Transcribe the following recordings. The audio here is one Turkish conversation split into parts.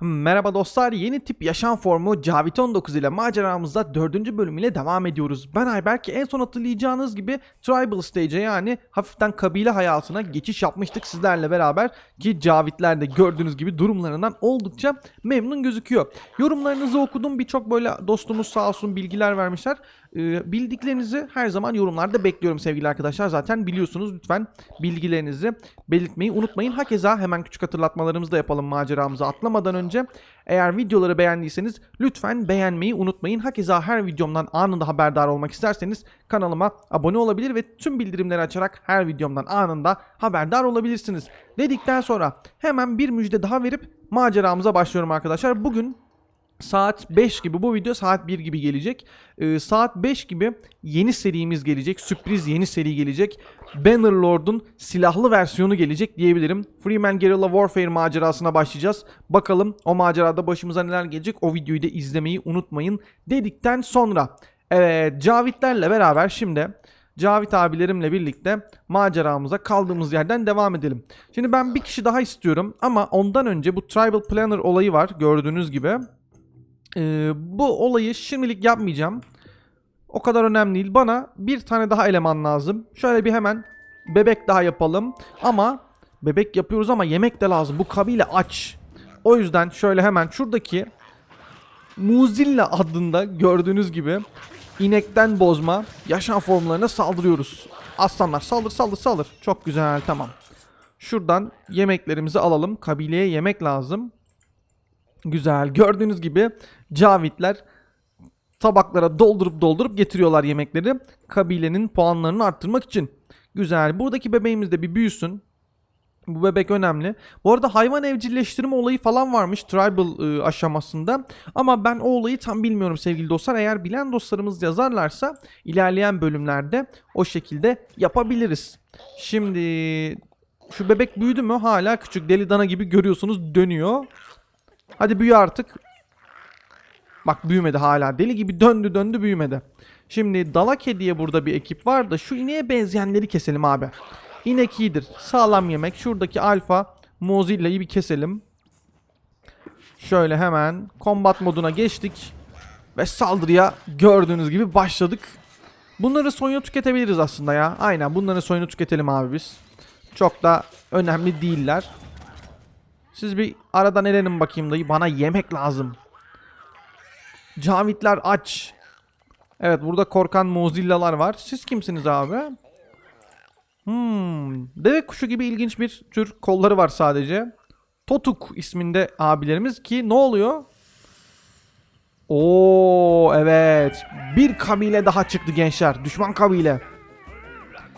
Merhaba dostlar, yeni tip yaşam formu Cavit 19 ile maceramızda 4. bölümüyle devam ediyoruz. Ben Ayberk, en son hatırlayacağınız gibi Tribal Stage'e yani hafiften kabile hayatına geçiş yapmıştık sizlerle beraber ki Cavitler de gördüğünüz gibi durumlarından oldukça memnun gözüküyor. Yorumlarınızı okudum, birçok böyle dostumuz sağ olsun bilgiler vermişler. Ee, bildiklerinizi her zaman yorumlarda bekliyorum sevgili arkadaşlar. Zaten biliyorsunuz lütfen bilgilerinizi belirtmeyi unutmayın. Hakeza hemen küçük hatırlatmalarımızı da yapalım maceramıza atlamadan önce. Eğer videoları beğendiyseniz lütfen beğenmeyi unutmayın. Hakeza her videomdan anında haberdar olmak isterseniz kanalıma abone olabilir ve tüm bildirimleri açarak her videomdan anında haberdar olabilirsiniz. Dedikten sonra hemen bir müjde daha verip maceramıza başlıyorum arkadaşlar. Bugün Saat 5 gibi bu video saat 1 gibi gelecek. Ee, saat 5 gibi yeni serimiz gelecek. Sürpriz yeni seri gelecek. Bannerlord'un silahlı versiyonu gelecek diyebilirim. Freeman Guerrilla Warfare macerasına başlayacağız. Bakalım o macerada başımıza neler gelecek. O videoyu da izlemeyi unutmayın dedikten sonra. Evet Cavitlerle beraber şimdi Cavit abilerimle birlikte maceramıza kaldığımız yerden devam edelim. Şimdi ben bir kişi daha istiyorum ama ondan önce bu Tribal Planner olayı var gördüğünüz gibi. Ee, bu olayı şimdilik yapmayacağım. O kadar önemli değil. Bana bir tane daha eleman lazım. Şöyle bir hemen bebek daha yapalım. Ama bebek yapıyoruz ama yemek de lazım. Bu kabile aç. O yüzden şöyle hemen şuradaki Muzilla adında gördüğünüz gibi inekten bozma yaşam formlarına saldırıyoruz. Aslanlar saldır saldır saldır. Çok güzel tamam. Şuradan yemeklerimizi alalım. Kabileye yemek lazım. Güzel. Gördüğünüz gibi Cavitler tabaklara doldurup doldurup getiriyorlar yemekleri. Kabilenin puanlarını arttırmak için. Güzel. Buradaki bebeğimiz de bir büyüsün. Bu bebek önemli. Bu arada hayvan evcilleştirme olayı falan varmış tribal ıı, aşamasında. Ama ben o olayı tam bilmiyorum sevgili dostlar. Eğer bilen dostlarımız yazarlarsa ilerleyen bölümlerde o şekilde yapabiliriz. Şimdi şu bebek büyüdü mü hala küçük deli dana gibi görüyorsunuz dönüyor. Hadi büyü artık. Bak büyümedi hala. Deli gibi döndü döndü büyümedi. Şimdi Dalake diye burada bir ekip var da şu ineğe benzeyenleri keselim abi. İnek iyidir. Sağlam yemek. Şuradaki alfa Mozilla'yı bir keselim. Şöyle hemen combat moduna geçtik. Ve saldırıya gördüğünüz gibi başladık. Bunları soyunu tüketebiliriz aslında ya. Aynen bunların soyunu tüketelim abi biz. Çok da önemli değiller. Siz bir aradan elenin bakayım dayı. Bana yemek lazım. Cavitler aç. Evet burada korkan Mozillalar var. Siz kimsiniz abi? Hmm. Deve kuşu gibi ilginç bir tür kolları var sadece. Totuk isminde abilerimiz ki ne oluyor? Oo evet. Bir kabile daha çıktı gençler. Düşman kabile.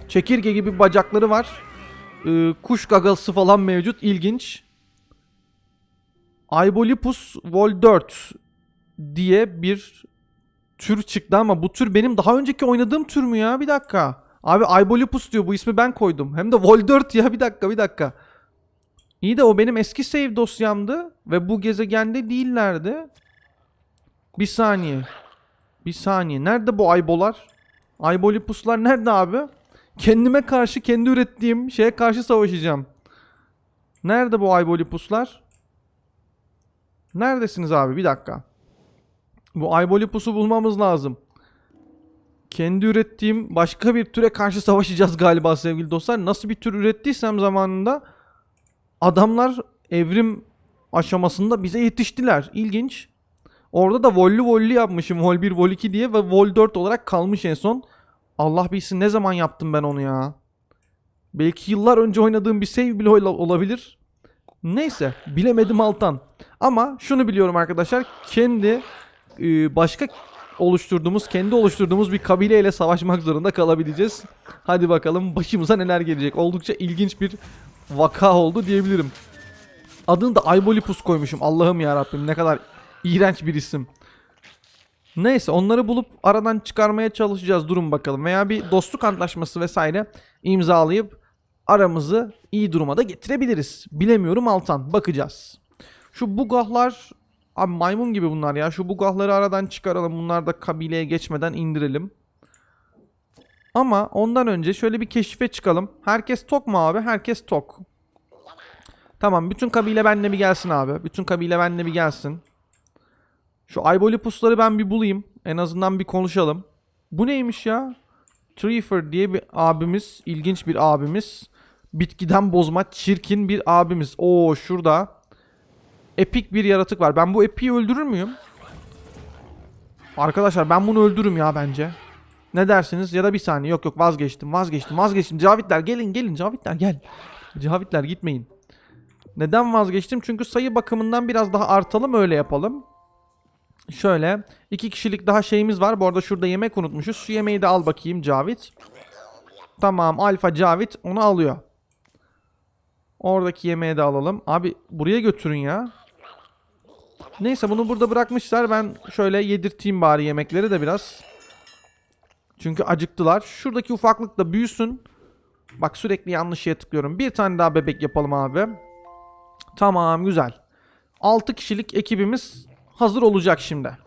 Çekirge gibi bacakları var. Ee, kuş gagası falan mevcut. İlginç. Aibolipus vol 4 diye bir tür çıktı ama bu tür benim daha önceki oynadığım tür mü ya? Bir dakika. Abi Aibolipus diyor bu ismi ben koydum. Hem de vol 4 ya bir dakika bir dakika. İyi de o benim eski save dosyamdı ve bu gezegende değillerdi. Bir saniye. Bir saniye. Nerede bu aybolar? Aybolipuslar nerede abi? Kendime karşı kendi ürettiğim şeye karşı savaşacağım. Nerede bu aybolipuslar? Neredesiniz abi? Bir dakika. Bu Aybolipus'u bulmamız lazım. Kendi ürettiğim başka bir türe karşı savaşacağız galiba sevgili dostlar. Nasıl bir tür ürettiysem zamanında adamlar evrim aşamasında bize yetiştiler. İlginç. Orada da vollü vollü yapmışım. Vol 1, vol 2 diye ve vol 4 olarak kalmış en son. Allah bilsin ne zaman yaptım ben onu ya. Belki yıllar önce oynadığım bir save bile ola- olabilir. Neyse bilemedim Altan. Ama şunu biliyorum arkadaşlar. Kendi e, başka oluşturduğumuz, kendi oluşturduğumuz bir kabileyle savaşmak zorunda kalabileceğiz. Hadi bakalım başımıza neler gelecek. Oldukça ilginç bir vaka oldu diyebilirim. Adını da Aybolipus koymuşum. Allah'ım ya Rabbim ne kadar iğrenç bir isim. Neyse onları bulup aradan çıkarmaya çalışacağız. Durun bakalım. Veya bir dostluk antlaşması vesaire imzalayıp aramızı iyi duruma da getirebiliriz. Bilemiyorum Altan. Bakacağız. Şu bugahlar abi maymun gibi bunlar ya. Şu bugahları aradan çıkaralım. Bunlar da kabileye geçmeden indirelim. Ama ondan önce şöyle bir keşife çıkalım. Herkes tok mu abi? Herkes tok. Tamam bütün kabile benle bir gelsin abi. Bütün kabile benle bir gelsin. Şu Aybolipusları ben bir bulayım. En azından bir konuşalım. Bu neymiş ya? Treefer diye bir abimiz. ilginç bir abimiz. Bitkiden bozma çirkin bir abimiz. Oo şurada. Epik bir yaratık var. Ben bu epiği öldürür müyüm? Arkadaşlar ben bunu öldürürüm ya bence. Ne dersiniz? Ya da bir saniye. Yok yok vazgeçtim vazgeçtim vazgeçtim. Cavitler gelin gelin Cavitler gel. Cavitler gitmeyin. Neden vazgeçtim? Çünkü sayı bakımından biraz daha artalım öyle yapalım. Şöyle iki kişilik daha şeyimiz var. Bu arada şurada yemek unutmuşuz. Şu yemeği de al bakayım Cavit. Tamam Alfa Cavit onu alıyor. Oradaki yemeği de alalım. Abi buraya götürün ya. Neyse bunu burada bırakmışlar. Ben şöyle yedirteyim bari yemekleri de biraz. Çünkü acıktılar. Şuradaki ufaklık da büyüsün. Bak sürekli yanlış şeye tıklıyorum. Bir tane daha bebek yapalım abi. Tamam güzel. 6 kişilik ekibimiz hazır olacak şimdi.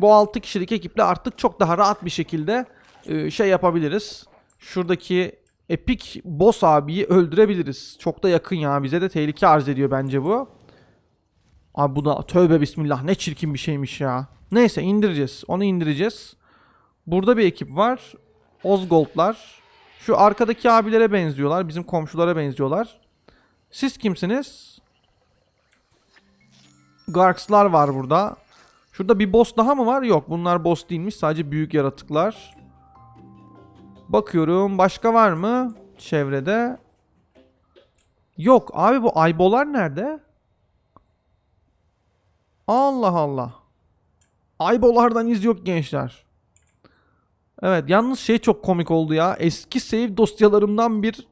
Bu 6 kişilik ekiple artık çok daha rahat bir şekilde e, şey yapabiliriz. Şuradaki epik boss abiyi öldürebiliriz. Çok da yakın ya bize de tehlike arz ediyor bence bu. Abi bu da tövbe bismillah ne çirkin bir şeymiş ya. Neyse indireceğiz. Onu indireceğiz. Burada bir ekip var. Ozgoldlar. Şu arkadaki abilere benziyorlar. Bizim komşulara benziyorlar. Siz kimsiniz? Garkslar var burada. Şurada bir boss daha mı var? Yok bunlar boss değilmiş. Sadece büyük yaratıklar. Bakıyorum. Başka var mı? Çevrede. Yok. Abi bu aybolar nerede? Allah Allah. Aybolardan iz yok gençler. Evet yalnız şey çok komik oldu ya. Eski save dosyalarımdan bir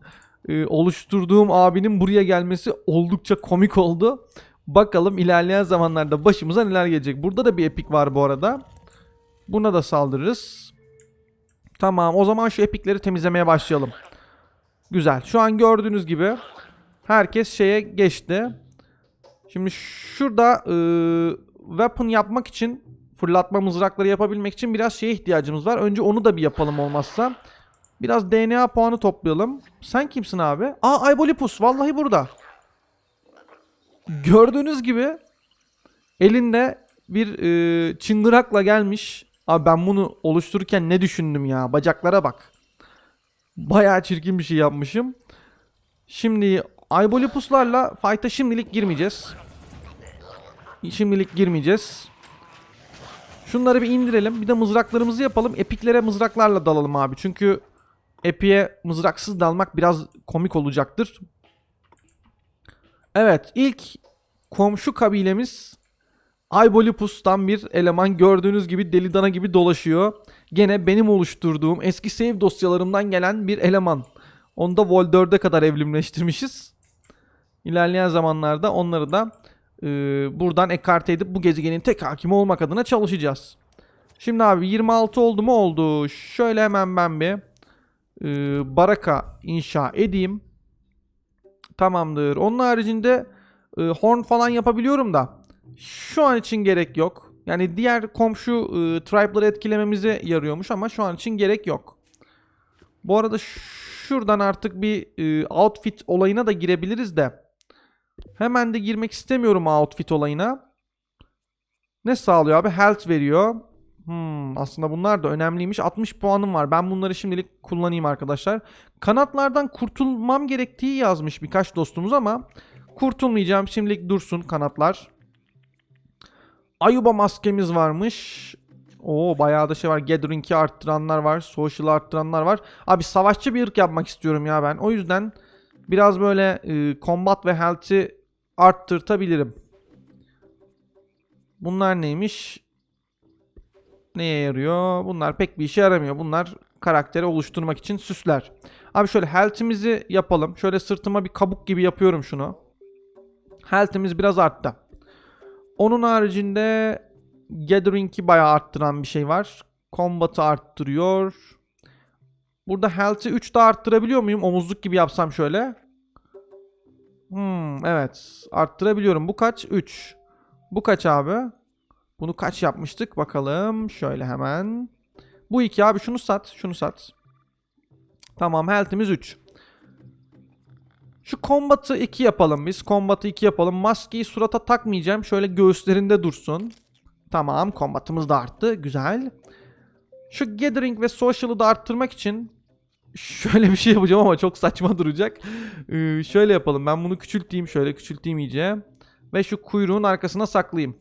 e, oluşturduğum abinin buraya gelmesi oldukça komik oldu. Bakalım ilerleyen zamanlarda başımıza neler gelecek. Burada da bir epik var bu arada. Buna da saldırırız. Tamam o zaman şu epikleri temizlemeye başlayalım. Güzel. Şu an gördüğünüz gibi herkes şeye geçti. Şimdi şurada e, weapon yapmak için fırlatma mızrakları yapabilmek için biraz şeye ihtiyacımız var. Önce onu da bir yapalım olmazsa. Biraz DNA puanı toplayalım. Sen kimsin abi? Aa Aybolipus vallahi burada. Gördüğünüz gibi elinde bir e, çıngırakla gelmiş. Abi ben bunu oluştururken ne düşündüm ya? Bacaklara bak. Bayağı çirkin bir şey yapmışım. Şimdi Aybolipuslarla fight'a şimdilik girmeyeceğiz. Şimdilik girmeyeceğiz. Şunları bir indirelim. Bir de mızraklarımızı yapalım. Epiklere mızraklarla dalalım abi. Çünkü Epi'ye mızraksız dalmak biraz komik olacaktır. Evet ilk komşu kabilemiz Aybolipus'tan bir eleman gördüğünüz gibi deli dana gibi dolaşıyor. Gene benim oluşturduğum eski save dosyalarımdan gelen bir eleman. Onu da Vol 4'e kadar evrimleştirmişiz. İlerleyen zamanlarda onları da e, buradan ekarte edip bu gezegenin tek hakimi olmak adına çalışacağız. Şimdi abi 26 oldu mu oldu. Şöyle hemen ben bir e, baraka inşa edeyim. Tamamdır. Onun haricinde e, horn falan yapabiliyorum da şu an için gerek yok. Yani diğer komşu e, tribe'ları etkilememize yarıyormuş ama şu an için gerek yok. Bu arada şuradan artık bir e, outfit olayına da girebiliriz de. Hemen de girmek istemiyorum outfit olayına. Ne sağlıyor abi? Health veriyor. Hmm, aslında bunlar da önemliymiş. 60 puanım var. Ben bunları şimdilik kullanayım arkadaşlar. Kanatlardan kurtulmam gerektiği yazmış birkaç dostumuz ama kurtulmayacağım. Şimdilik dursun kanatlar. Ayuba maskemiz varmış. Oo bayağı da şey var. Gathering'i arttıranlar var. Social arttıranlar var. Abi savaşçı bir ırk yapmak istiyorum ya ben. O yüzden biraz böyle e, combat ve health'i arttırtabilirim. Bunlar neymiş? Neye yarıyor? Bunlar pek bir işe yaramıyor. Bunlar karakteri oluşturmak için süsler. Abi şöyle health'imizi yapalım. Şöyle sırtıma bir kabuk gibi yapıyorum şunu. Health'imiz biraz arttı. Onun haricinde Gathering'i bayağı arttıran bir şey var. Combat'ı arttırıyor. Burada health'i 3 daha arttırabiliyor muyum? Omuzluk gibi yapsam şöyle. Hmm, evet. Arttırabiliyorum. Bu kaç? 3. Bu kaç abi? Bunu kaç yapmıştık? Bakalım. Şöyle hemen. Bu iki abi. Şunu sat. Şunu sat. Tamam. Health'imiz 3. Şu kombatı 2 yapalım biz. Kombatı 2 yapalım. Maskeyi surata takmayacağım. Şöyle göğüslerinde dursun. Tamam kombatımız da arttı. Güzel. Şu gathering ve social'ı da arttırmak için şöyle bir şey yapacağım ama çok saçma duracak. Ee, şöyle yapalım. Ben bunu küçülteyim. Şöyle küçülteyim iyice. Ve şu kuyruğun arkasına saklayayım.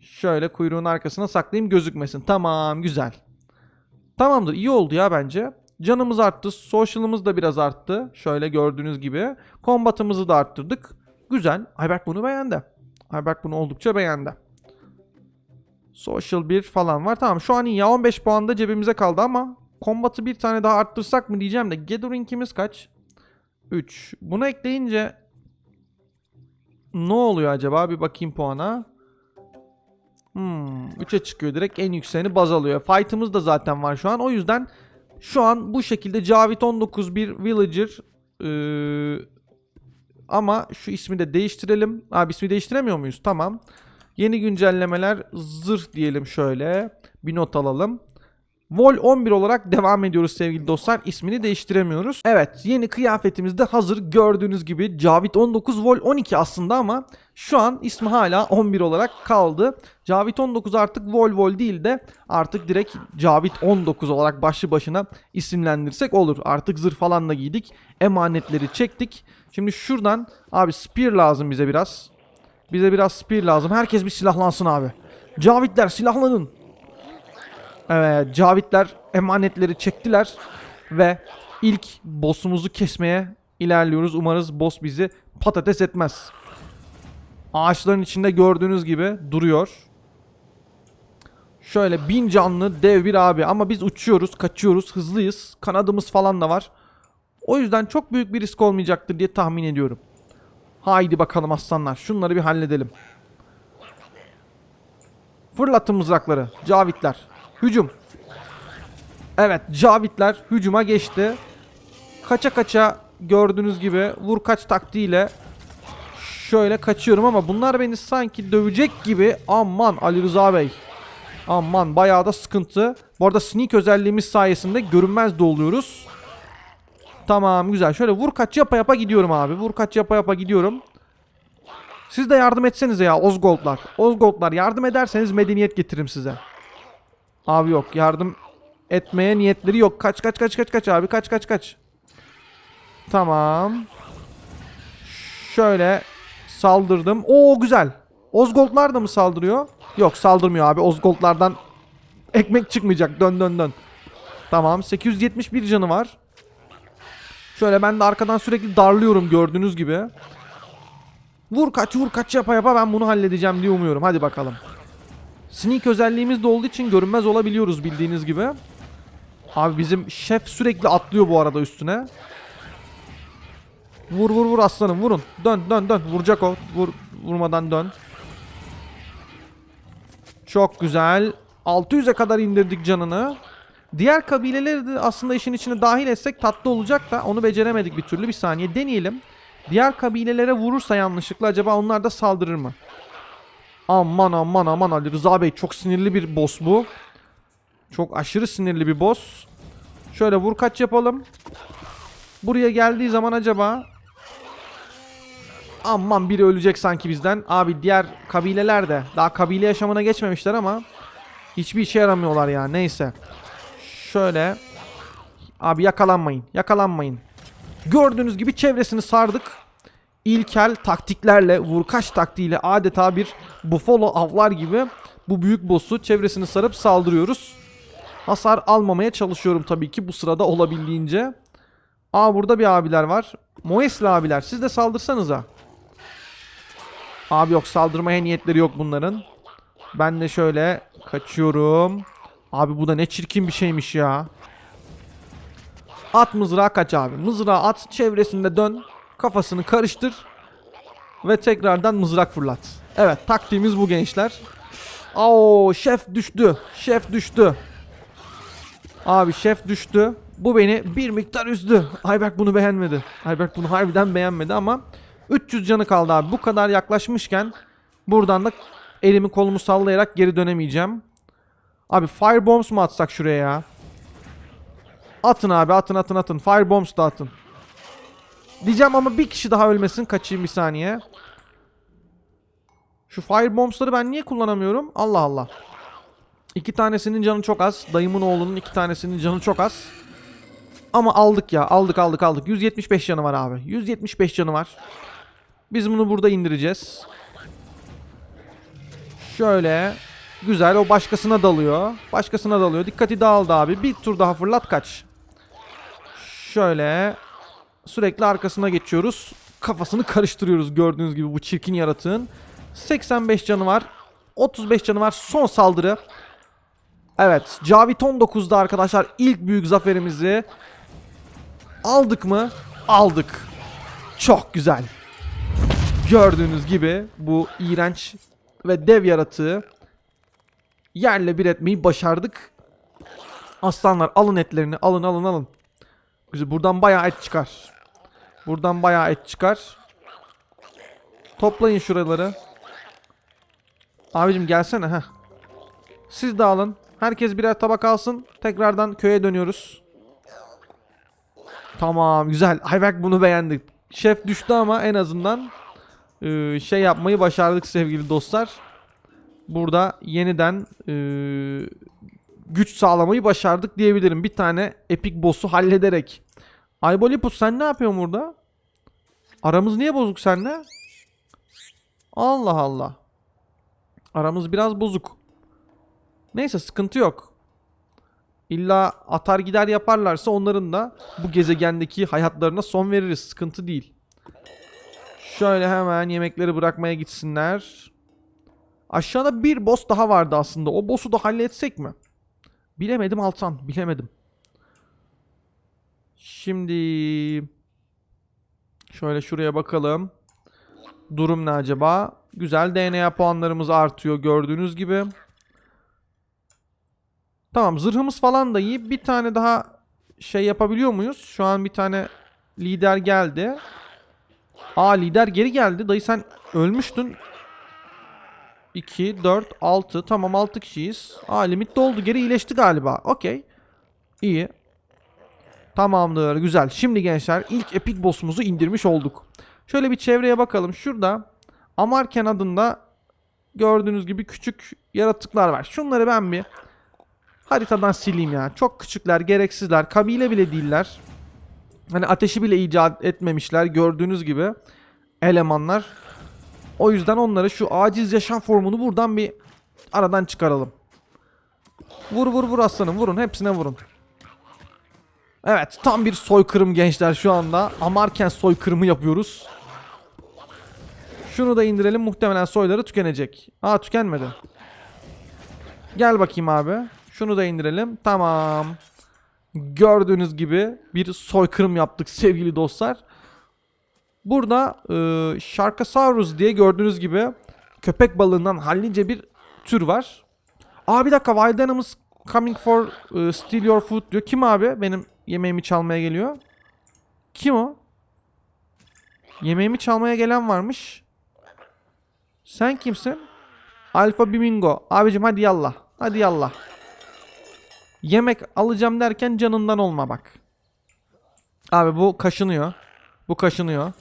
Şöyle kuyruğun arkasına saklayayım gözükmesin. Tamam güzel. Tamamdır iyi oldu ya bence. Canımız arttı. Social'ımız da biraz arttı. Şöyle gördüğünüz gibi. Combat'ımızı da arttırdık. Güzel. Ayberk bunu beğendi. Ayberk bunu oldukça beğendi. Social 1 falan var. Tamam şu an ya 15 puan da cebimize kaldı ama Combat'ı bir tane daha arttırsak mı diyeceğim de Gathering'imiz kaç? 3. Bunu ekleyince ne oluyor acaba? Bir bakayım puana. Hmm, 3'e çıkıyor direkt en yükseğini baz alıyor. Fight'ımız da zaten var şu an. O yüzden şu an bu şekilde Cavit 19 bir villager ee, ama şu ismi de değiştirelim. Abi ismi değiştiremiyor muyuz? Tamam. Yeni güncellemeler zırh diyelim şöyle. Bir not alalım. Vol 11 olarak devam ediyoruz sevgili dostlar. İsmini değiştiremiyoruz. Evet yeni kıyafetimiz de hazır. Gördüğünüz gibi Cavit 19 Vol 12 aslında ama şu an ismi hala 11 olarak kaldı. Cavit 19 artık Vol Vol değil de artık direkt Cavit 19 olarak başlı başına isimlendirsek olur. Artık zırh falan da giydik. Emanetleri çektik. Şimdi şuradan abi spear lazım bize biraz. Bize biraz spear lazım. Herkes bir silahlansın abi. Cavitler silahlanın. Evet, Cavitler emanetleri çektiler ve ilk boss'umuzu kesmeye ilerliyoruz. Umarız boss bizi patates etmez. Ağaçların içinde gördüğünüz gibi duruyor. Şöyle bin canlı dev bir abi ama biz uçuyoruz, kaçıyoruz, hızlıyız. Kanadımız falan da var. O yüzden çok büyük bir risk olmayacaktır diye tahmin ediyorum. Haydi bakalım aslanlar. Şunları bir halledelim. Fırlatın mızrakları. Cavitler. Hücum. Evet Cavitler hücuma geçti. Kaça kaça gördüğünüz gibi vur kaç taktiğiyle şöyle kaçıyorum ama bunlar beni sanki dövecek gibi. Aman Ali Rıza Bey. Aman bayağı da sıkıntı. Bu arada sneak özelliğimiz sayesinde görünmez de oluyoruz. Tamam güzel. Şöyle vur kaç yapa yapa gidiyorum abi. Vur kaç yapa yapa gidiyorum. Siz de yardım etsenize ya Ozgoldlar. Ozgoldlar yardım ederseniz medeniyet getiririm size. Abi yok yardım etmeye niyetleri yok. Kaç kaç kaç kaç kaç abi kaç kaç kaç. Tamam. Şöyle saldırdım. Oo güzel. Ozgoldlar da mı saldırıyor? Yok saldırmıyor abi. Ozgoldlardan ekmek çıkmayacak. Dön dön dön. Tamam 871 canı var. Şöyle ben de arkadan sürekli darlıyorum gördüğünüz gibi. Vur kaç vur kaç yapa yapa ben bunu halledeceğim diye umuyorum. Hadi bakalım. Sneak özelliğimiz de olduğu için görünmez olabiliyoruz bildiğiniz gibi. Abi bizim şef sürekli atlıyor bu arada üstüne. Vur vur vur aslanım vurun. Dön dön dön. Vuracak o. Vur vurmadan dön. Çok güzel. 600'e kadar indirdik canını. Diğer kabileleri de aslında işin içine dahil etsek tatlı olacak da onu beceremedik bir türlü. Bir saniye deneyelim. Diğer kabilelere vurursa yanlışlıkla acaba onlar da saldırır mı? Aman aman aman Ali Rıza Bey çok sinirli bir boss bu. Çok aşırı sinirli bir boss. Şöyle vur kaç yapalım. Buraya geldiği zaman acaba Aman biri ölecek sanki bizden. Abi diğer kabileler de daha kabile yaşamına geçmemişler ama hiçbir işe yaramıyorlar ya. Neyse. Şöyle Abi yakalanmayın. Yakalanmayın. Gördüğünüz gibi çevresini sardık. İlkel taktiklerle, vurkaç taktiğiyle adeta bir buffalo avlar gibi bu büyük boss'u çevresini sarıp saldırıyoruz. Hasar almamaya çalışıyorum tabii ki bu sırada olabildiğince. Aa burada bir abiler var. Moesli abiler siz de saldırsanıza. Abi yok saldırmaya niyetleri yok bunların. Ben de şöyle kaçıyorum. Abi bu da ne çirkin bir şeymiş ya. At mızrağı kaç abi. Mızrağı at çevresinde dön. Kafasını karıştır. Ve tekrardan mızrak fırlat. Evet taktiğimiz bu gençler. Oo şef düştü. Şef düştü. Abi şef düştü. Bu beni bir miktar üzdü. Ayberk bunu beğenmedi. Ayberk bunu harbiden beğenmedi ama 300 canı kaldı abi. Bu kadar yaklaşmışken buradan da elimi kolumu sallayarak geri dönemeyeceğim. Abi firebombs mu atsak şuraya ya? Atın abi atın atın atın. Firebombs da atın. Diyeceğim ama bir kişi daha ölmesin. Kaçayım bir saniye. Şu fire bombs'ları ben niye kullanamıyorum? Allah Allah. İki tanesinin canı çok az. Dayımın oğlunun iki tanesinin canı çok az. Ama aldık ya. Aldık aldık aldık. 175 canı var abi. 175 canı var. Biz bunu burada indireceğiz. Şöyle. Güzel. O başkasına dalıyor. Başkasına dalıyor. Dikkati dağıldı abi. Bir tur daha fırlat kaç. Şöyle. Sürekli arkasına geçiyoruz. Kafasını karıştırıyoruz gördüğünüz gibi bu çirkin yaratığın. 85 canı var. 35 canı var. Son saldırı. Evet. Cavit 19'da arkadaşlar ilk büyük zaferimizi aldık mı? Aldık. Çok güzel. Gördüğünüz gibi bu iğrenç ve dev yaratığı yerle bir etmeyi başardık. Aslanlar alın etlerini alın alın alın. Güzel buradan bayağı et çıkar. Buradan bayağı et çıkar. Toplayın şuraları. Abicim gelsene ha. Siz de alın. Herkes birer tabak alsın. Tekrardan köye dönüyoruz. Tamam güzel. Ayberk bunu beğendik. Şef düştü ama en azından e, şey yapmayı başardık sevgili dostlar. Burada yeniden e, güç sağlamayı başardık diyebilirim. Bir tane epic boss'u hallederek. Aybolipus sen ne yapıyorsun burada? Aramız niye bozuk seninle? Allah Allah. Aramız biraz bozuk. Neyse sıkıntı yok. İlla atar gider yaparlarsa onların da bu gezegendeki hayatlarına son veririz. Sıkıntı değil. Şöyle hemen yemekleri bırakmaya gitsinler. Aşağıda bir boss daha vardı aslında. O boss'u da halletsek mi? Bilemedim Altan. Bilemedim. Şimdi şöyle şuraya bakalım. Durum ne acaba? Güzel DNA puanlarımız artıyor gördüğünüz gibi. Tamam zırhımız falan da iyi. Bir tane daha şey yapabiliyor muyuz? Şu an bir tane lider geldi. Aa lider geri geldi. Dayı sen ölmüştün. 2, 4, 6. Tamam 6 kişiyiz. Aa limit doldu. Geri iyileşti galiba. Okey. İyi. Tamamdır. Güzel. Şimdi gençler ilk epic boss'umuzu indirmiş olduk. Şöyle bir çevreye bakalım. Şurada Amarken adında gördüğünüz gibi küçük yaratıklar var. Şunları ben bir haritadan sileyim ya. Çok küçükler, gereksizler. Kabile bile değiller. Hani ateşi bile icat etmemişler gördüğünüz gibi elemanlar. O yüzden onları şu aciz yaşam formunu buradan bir aradan çıkaralım. Vur vur vur aslanım vurun hepsine vurun. Evet tam bir soykırım gençler şu anda. Amarken soykırımı yapıyoruz. Şunu da indirelim muhtemelen soyları tükenecek. Aa tükenmedi. Gel bakayım abi. Şunu da indirelim. Tamam. Gördüğünüz gibi bir soykırım yaptık sevgili dostlar. Burada e, Sharkosaurus diye gördüğünüz gibi köpek balığından hallice bir tür var. Aa bir dakika Wild Animals coming for e, steal your food diyor. Kim abi benim yemeğimi çalmaya geliyor? Kim o? Yemeğimi çalmaya gelen varmış. Sen kimsin? Alfa Bimingo. Abicim hadi yallah. Hadi yallah. Yemek alacağım derken canından olma bak. Abi bu kaşınıyor. Bu kaşınıyor.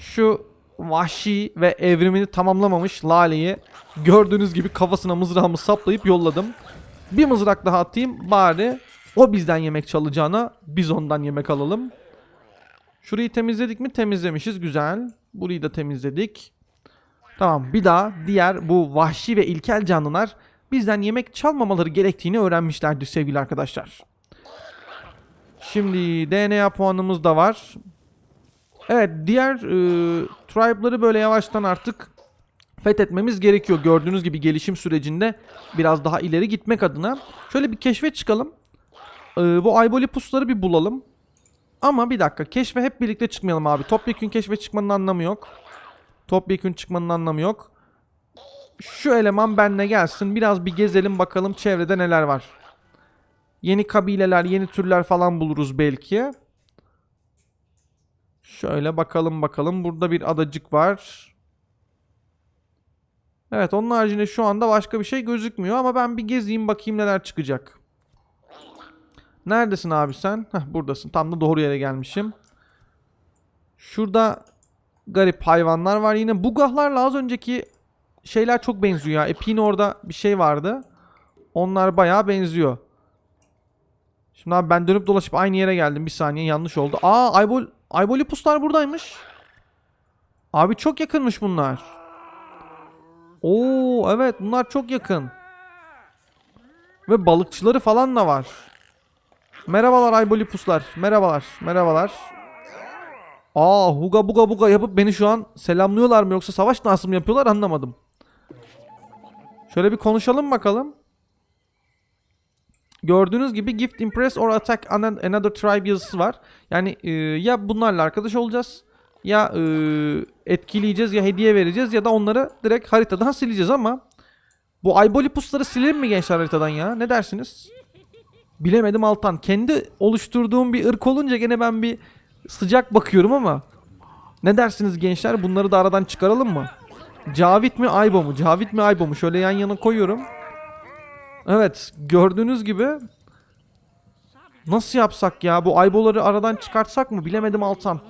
Şu vahşi ve evrimini tamamlamamış Lale'yi gördüğünüz gibi kafasına mızrağımı saplayıp yolladım. Bir mızrak daha atayım bari o bizden yemek çalacağına biz ondan yemek alalım. Şurayı temizledik mi? Temizlemişiz. Güzel. Burayı da temizledik. Tamam bir daha diğer bu vahşi ve ilkel canlılar bizden yemek çalmamaları gerektiğini öğrenmişlerdir sevgili arkadaşlar. Şimdi DNA puanımız da var. Evet diğer e, tribe'ları böyle yavaştan artık fethetmemiz gerekiyor. Gördüğünüz gibi gelişim sürecinde biraz daha ileri gitmek adına. Şöyle bir keşfe çıkalım. E, bu Aybolipus'ları bir bulalım. Ama bir dakika keşfe hep birlikte çıkmayalım abi. Topyekün keşfe çıkmanın anlamı yok. Topyekün çıkmanın anlamı yok. Şu eleman benle gelsin. Biraz bir gezelim bakalım çevrede neler var. Yeni kabileler, yeni türler falan buluruz belki. Şöyle bakalım bakalım. Burada bir adacık var. Evet onun haricinde şu anda başka bir şey gözükmüyor ama ben bir gezeyim bakayım neler çıkacak. Neredesin abi sen? Heh buradasın. Tam da doğru yere gelmişim. Şurada garip hayvanlar var. Yine bugahlarla az önceki şeyler çok benziyor ya. Epin orada bir şey vardı. Onlar bayağı benziyor. Şimdi abi ben dönüp dolaşıp aynı yere geldim. Bir saniye yanlış oldu. Aa Aybol Aybolipuslar buradaymış. Abi çok yakınmış bunlar. Oo evet bunlar çok yakın. Ve balıkçıları falan da var. Merhabalar Aybolipuslar. Merhabalar. Merhabalar. Aa huga buga buga yapıp beni şu an selamlıyorlar mı yoksa savaş nasıl yapıyorlar anlamadım. Şöyle bir konuşalım bakalım. Gördüğünüz gibi gift impress or attack an- another tribe yazısı var. Yani e, ya bunlarla arkadaş olacağız ya e, etkileyeceğiz ya hediye vereceğiz ya da onları direkt haritadan sileceğiz ama bu Aybolipusları silelim mi gençler haritadan ya? Ne dersiniz? Bilemedim Altan. Kendi oluşturduğum bir ırk olunca gene ben bir sıcak bakıyorum ama ne dersiniz gençler? Bunları da aradan çıkaralım mı? Cavit mi Aybo mu? Cavit mi Aybo mu? Şöyle yan yana koyuyorum. Evet gördüğünüz gibi Nasıl yapsak ya? Bu Ayboları aradan çıkartsak mı? Bilemedim Altan.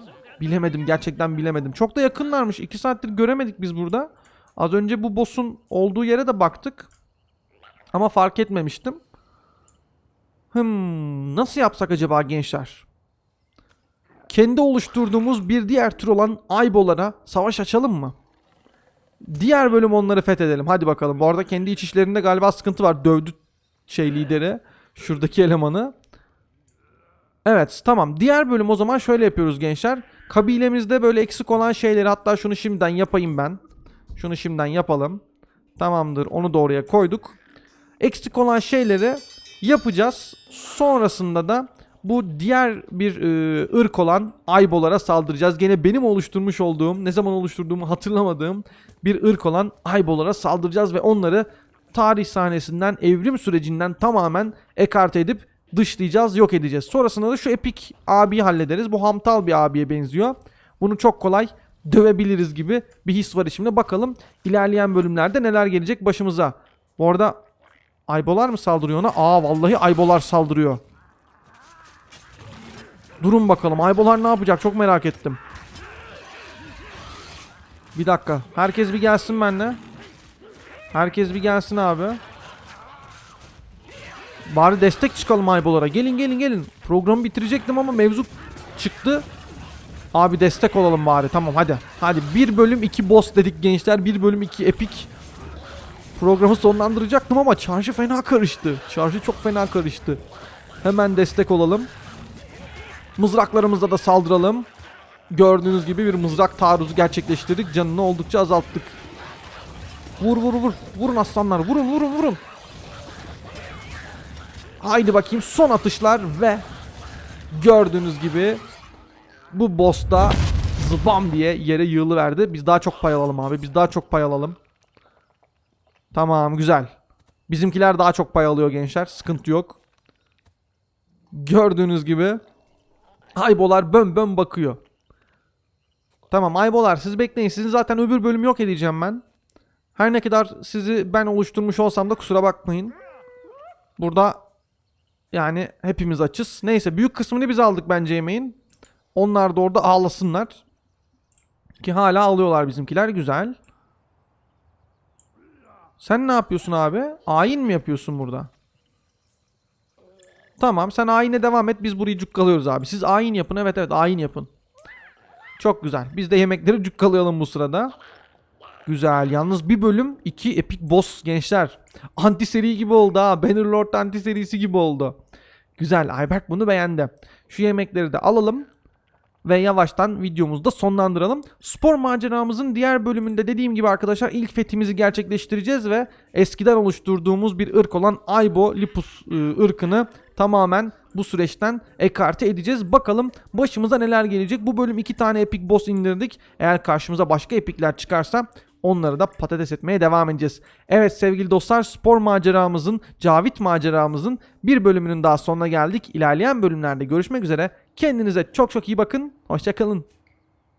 Bilemedim gerçekten bilemedim. Çok da yakınlarmış. 2 saattir göremedik biz burada. Az önce bu boss'un olduğu yere de baktık. Ama fark etmemiştim. Hmm, nasıl yapsak acaba gençler? Kendi oluşturduğumuz bir diğer tür olan Aybolara savaş açalım mı? Diğer bölüm onları fethedelim. Hadi bakalım. Bu arada kendi iç işlerinde galiba sıkıntı var. Dövdü şey lideri. Şuradaki elemanı. Evet tamam. Diğer bölüm o zaman şöyle yapıyoruz gençler. Kabilemizde böyle eksik olan şeyleri hatta şunu şimdiden yapayım ben. Şunu şimdiden yapalım. Tamamdır. Onu da oraya koyduk. Eksik olan şeyleri yapacağız. Sonrasında da bu diğer bir e, ırk olan Aybolara saldıracağız. Gene benim oluşturmuş olduğum, ne zaman oluşturduğumu hatırlamadığım bir ırk olan Aybolara saldıracağız ve onları tarih sahnesinden, evrim sürecinden tamamen ekarte edip dışlayacağız, yok edeceğiz. Sonrasında da şu epik abiyi hallederiz. Bu hamtal bir abiye benziyor. Bunu çok kolay dövebiliriz gibi bir his var içimde. Bakalım ilerleyen bölümlerde neler gelecek başımıza. Bu arada Aybolar mı saldırıyor ona? Aa vallahi Aybolar saldırıyor. Durun bakalım. Aybolar ne yapacak? Çok merak ettim. Bir dakika. Herkes bir gelsin benimle. Herkes bir gelsin abi. Bari destek çıkalım Aybolara. Gelin gelin gelin. Programı bitirecektim ama mevzu çıktı. Abi destek olalım bari. Tamam hadi. Hadi bir bölüm iki boss dedik gençler. Bir bölüm iki epik. Programı sonlandıracaktım ama çarşı fena karıştı. Çarşı çok fena karıştı. Hemen destek olalım. Mızraklarımızla da saldıralım. Gördüğünüz gibi bir mızrak taarruzu gerçekleştirdik. Canını oldukça azalttık. Vur vur vur. Vurun aslanlar. Vurun vurun vurun. Haydi bakayım son atışlar ve gördüğünüz gibi bu boss da zıbam diye yere yığılıverdi. Biz daha çok pay alalım abi. Biz daha çok pay alalım. Tamam güzel. Bizimkiler daha çok pay alıyor gençler. Sıkıntı yok. Gördüğünüz gibi Aybolar bön bön bakıyor. Tamam Aybolar siz bekleyin. Sizin zaten öbür bölüm yok edeceğim ben. Her ne kadar sizi ben oluşturmuş olsam da kusura bakmayın. Burada yani hepimiz açız. Neyse büyük kısmını biz aldık bence yemeğin. Onlar da orada ağlasınlar. Ki hala alıyorlar bizimkiler. Güzel. Sen ne yapıyorsun abi? Ayin mi yapıyorsun burada? Tamam sen ayine devam et. Biz burayı cukkalıyoruz abi. Siz ayin yapın. Evet evet ayin yapın. Çok güzel. Biz de yemekleri cukkalayalım bu sırada. Güzel. Yalnız bir bölüm iki epik boss gençler. Anti seri gibi oldu ha. Bannerlord anti serisi gibi oldu. Güzel. Ayberk bunu beğendi. Şu yemekleri de alalım. Ve yavaştan videomuzu da sonlandıralım. Spor maceramızın diğer bölümünde dediğim gibi arkadaşlar ilk fethimizi gerçekleştireceğiz ve eskiden oluşturduğumuz bir ırk olan Aibo Lipus ı, ırkını tamamen bu süreçten ekarte edeceğiz. Bakalım başımıza neler gelecek. Bu bölüm iki tane epik boss indirdik. Eğer karşımıza başka epikler çıkarsa onları da patates etmeye devam edeceğiz. Evet sevgili dostlar spor maceramızın, Cavit maceramızın bir bölümünün daha sonuna geldik. İlerleyen bölümlerde görüşmek üzere. Kendinize çok çok iyi bakın. Hoşçakalın.